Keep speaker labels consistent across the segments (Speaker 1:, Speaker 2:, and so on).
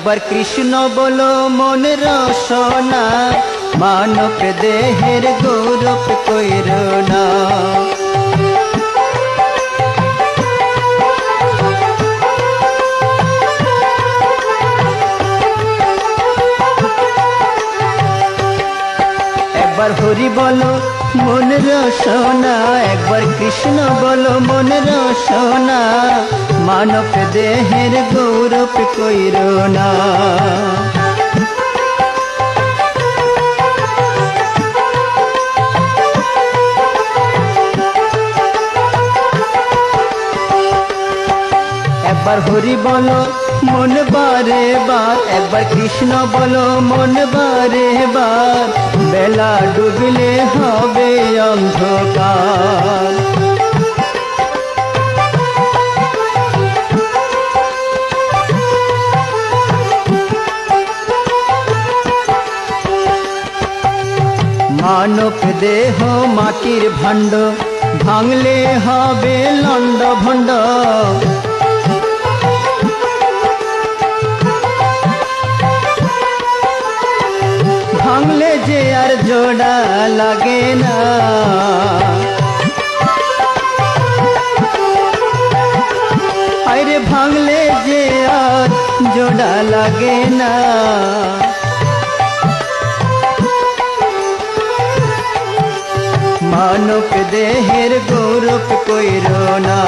Speaker 1: একবার কৃষ্ণ বলো মন রসনা মানব দেহের গৌরব কইর না। হরি বলো মন রসনা, একবার কৃষ্ণ বলো মন রসনা, মানব দেহের গৌরব কইর না। একবার হরি বলো মন বারে বার। একবার কৃষ্ণ বলো, মন বারে বার। বেলা ডুবলে হবে অন্ধকার। মানব দেহ মাটির ভাণ্ড, ভাঙলে হবে লন্ড ভণ্ড জোড়া লাগে না। আরে ভাঙলে যে আর জোড়া লাগে না। মানব দেহের গৌরব কইর না।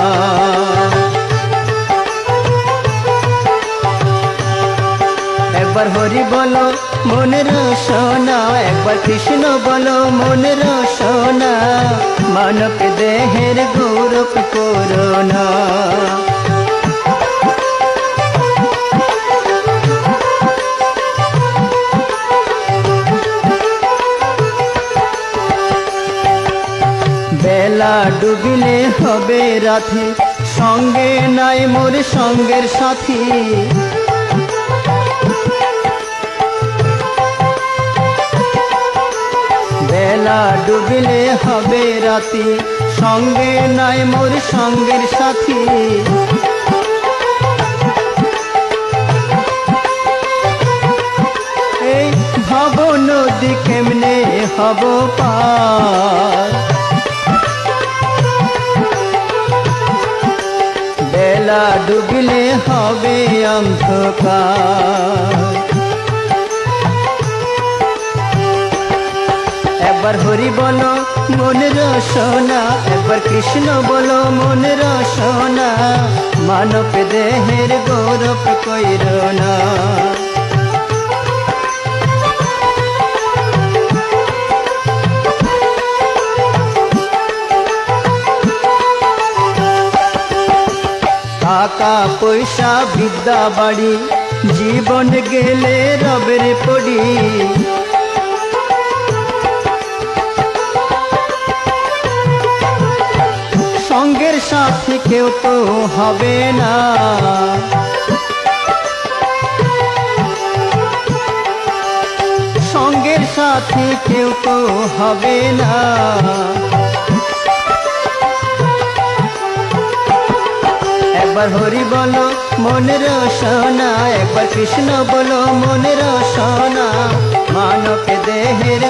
Speaker 1: একবার হরি বলো, মনের সোনা, একবার কৃষ্ণ বলো, মনের সোনা, মানব দেহের গৌরব করোনা। বেলা ডুবিলে হবে রাতে সঙ্গে নাই মোর সঙ্গের সাথী। বেলা ডুবিলে হবে রাতি। সঙ্গে নাই মোর সঙ্গের সাথী। এই ভব নদী কেমনে হব পার? বেলা ডুবিলে হবে অন্ধকার। একবার হরি বলো, মনের সোনা একবার কৃষ্ণ বলো, মনের সোনা মানব দেহের গৌরব কইর না। টাকা, পয়সা, বিদ্যা, বাড়ি। জীবন গেলে রবের পড়ি। সাথে কেউ তো হবে না। সঙ্গের সাথে কেউ তো হবে না। একবার হরি বলো, মনের সোনা একবার কৃষ্ণ বলো, মনের সোনা মানব দেহের